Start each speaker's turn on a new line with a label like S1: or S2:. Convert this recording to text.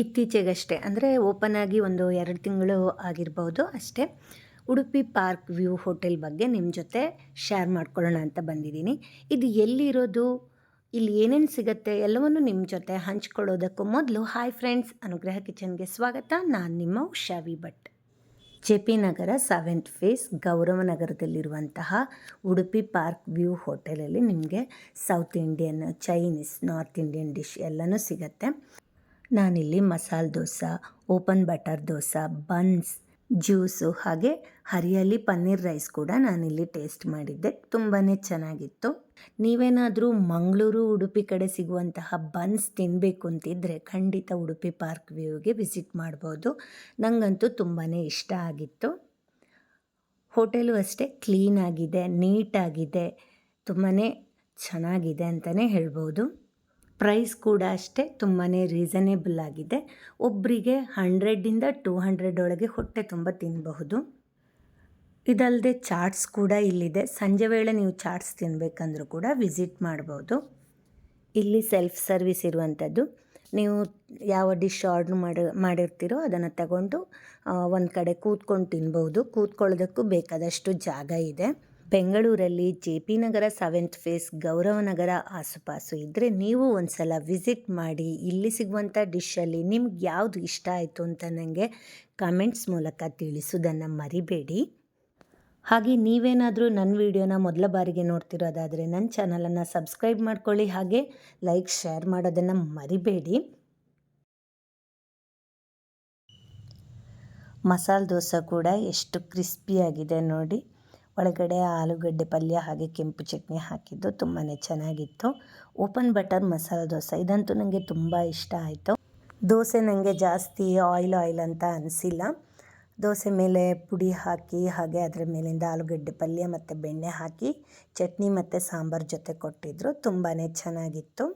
S1: ಇತ್ತೀಚೆಗಷ್ಟೇ, ಅಂದರೆ ಓಪನ್ ಆಗಿ ಒಂದು ಎರಡು ತಿಂಗಳು ಆಗಿರ್ಬೋದು ಅಷ್ಟೇ. ಉಡುಪಿ ಪಾರ್ಕ್ ವ್ಯೂ ಹೋಟೆಲ್ ಬಗ್ಗೆ ನಿಮ್ಮ ಜೊತೆ ಶೇರ್ ಮಾಡ್ಕೊಳ್ಳೋಣ ಅಂತ ಬಂದಿದ್ದೀನಿ. ಇದು ಎಲ್ಲಿರೋದು? ಇಲ್ಲಿ ಏನೇನು ಸಿಗುತ್ತೆ? ಎಲ್ಲವನ್ನು ನಿಮ್ಮ ಜೊತೆ ಹಂಚ್ಕೊಳ್ಳೋದಕ್ಕೂ ಮೊದಲು ಹಾಯ್ ಫ್ರೆಂಡ್ಸ್ ಅನುಗ್ರಹ ಕಿಚನ್ಗೆ ಸ್ವಾಗತ. ನಾನು ನಿಮ್ಮ Ushavi Bhat J P Nagar seventh phase ಗೌರವ ನಗರದಲ್ಲಿರುವಂತಹ ಉಡುಪಿ ಪಾರ್ಕ್ ವ್ಯೂ ಹೋಟೆಲಲ್ಲಿ ನಿಮಗೆ south Indian Chinese north Indian dish ಎಲ್ಲನೂ ಸಿಗುತ್ತೆ. ನಾನಿಲ್ಲಿ masala dosa, open butter dosa, buns, juice ಹಾಗೆ ಹರಿಯಲ್ಲಿ ಪನ್ನೀರ್ ರೈಸ್ ಕೂಡ ನಾನಿಲ್ಲಿ ಟೇಸ್ಟ್ ಮಾಡಿದ್ದೆ. ತುಂಬಾ ಚೆನ್ನಾಗಿತ್ತು. ನೀವೇನಾದರೂ ಮಂಗಳೂರು ಉಡುಪಿ ಕಡೆ ಸಿಗುವಂತಹ ಬನ್ಸ್ ತಿನ್ನಬೇಕು ಅಂತಿದ್ದರೆ ಖಂಡಿತ ಉಡುಪಿ ಪಾರ್ಕ್ ವ್ಯೂಗೆ ವಿಸಿಟ್ ಮಾಡ್ಬೋದು. ನನಗಂತೂ ತುಂಬಾ ಇಷ್ಟ ಆಗಿತ್ತು. ಹೋಟೆಲು ಅಷ್ಟೇ ಕ್ಲೀನಾಗಿದೆ ನೀಟಾಗಿದೆ ತುಂಬಾ ಚೆನ್ನಾಗಿದೆ ಅಂತಲೇ ಹೇಳ್ಬೋದು. ಪ್ರೈಸ್ ಕೂಡ ಅಷ್ಟೇ ತುಂಬಾ ರೀಸನೇಬಲ್ ಆಗಿದೆ. ಒಬ್ಬರಿಗೆ ಹಂಡ್ರೆಡಿಂದ ಟೂ ಹಂಡ್ರೆಡ್ ಒಳಗೆ ಹೊಟ್ಟೆ ತುಂಬ ತಿನ್ನಬಹುದು ಇದಲ್ಲದೆ ಚಾಟ್ಸ್ ಕೂಡ ಇಲ್ಲಿದೆ. ಸಂಜೆ ವೇಳೆ ನೀವು ಚಾಟ್ಸ್ ತಿನ್ನಬೇಕಂದ್ರೂ ಕೂಡ ವಿಸಿಟ್ ಮಾಡ್ಬೋದು. ಇಲ್ಲಿ ಸೆಲ್ಫ್ ಸರ್ವಿಸ್ ಇರುವಂಥದ್ದು ನೀವು ಯಾವ ಡಿಶ್ ಆರ್ಡ್ರ್ ಮಾಡಿ, ಮಾಡಿರ್ತೀರೋ ಅದನ್ನು ತಗೊಂಡು ಒಂದು ಕಡೆ ಕೂತ್ಕೊಂಡು ತಿನ್ಬೋದು ಕೂತ್ಕೊಳ್ಳೋದಕ್ಕೂ ಬೇಕಾದಷ್ಟು ಜಾಗ ಇದೆ. ಬೆಂಗಳೂರಲ್ಲಿ J P Nagar seventh phase Gaurava Nagar ಆಸುಪಾಸು ಇದ್ದರೆ ನೀವು ಒಂದು ಸಲ ವಿಸಿಟ್ ಮಾಡಿ ಇಲ್ಲಿ ಸಿಗುವಂಥ ಡಿಶಲ್ಲಿ ನಿಮ್ಗೆ ಯಾವುದು ಇಷ್ಟ ಆಯಿತು ಅಂತ ನನಗೆ ಕಮೆಂಟ್ಸ್ ಮೂಲಕ ತಿಳಿಸೋದನ್ನು ಮರಿಬೇಡಿ. ಹಾಗೆ ನೀವೇನಾದರೂ ನನ್ನ ವಿಡಿಯೋನ ಮೊದಲ ಬಾರಿಗೆ ನೋಡ್ತಿರೋದಾದರೆ ನನ್ನ ಚಾನಲನ್ನು ಸಬ್ಸ್ಕ್ರೈಬ್ ಮಾಡ್ಕೊಳ್ಳಿ, ಹಾಗೆ ಲೈಕ್, ಶೇರ್ ಮಾಡೋದನ್ನು ಮರಿಬೇಡಿ. ಮಸಾಲೆ ದೋಸೆ ಕೂಡ ಎಷ್ಟು ಕ್ರಿಸ್ಪಿಯಾಗಿದೆ ನೋಡಿ. ಒಳಗಡೆ ಆಲೂಗಡ್ಡೆ ಪಲ್ಯ ಹಾಗೆ ಕೆಂಪು ಚಟ್ನಿ ಹಾಕಿದ್ದು ತುಂಬಾ ಚೆನ್ನಾಗಿತ್ತು. Open butter masala dosa. ಇದಂತೂ ನನಗೆ ತುಂಬ ಇಷ್ಟ ಆಯಿತು. ದೋಸೆ ನನಗೆ ಜಾಸ್ತಿ ಆಯಿಲ್ ಆಯಿಲ್ ಅಂತ ಅನಿಸಿಲ್ಲ. ದೋಸೆ ಮೇಲೆ ಪುಡಿ ಹಾಕಿ ಹಾಗೆ ಅದರ ಮೇಲಿಂದ ಆಲೂಗಡ್ಡೆ ಪಲ್ಯ ಮತ್ತು ಬೆಣ್ಣೆ ಹಾಕಿ ಚಟ್ನಿ ಮತ್ತು ಸಾಂಬಾರು ಜೊತೆ ಕೊಟ್ಟಿದ್ದರು ತುಂಬಾ ಚೆನ್ನಾಗಿತ್ತು.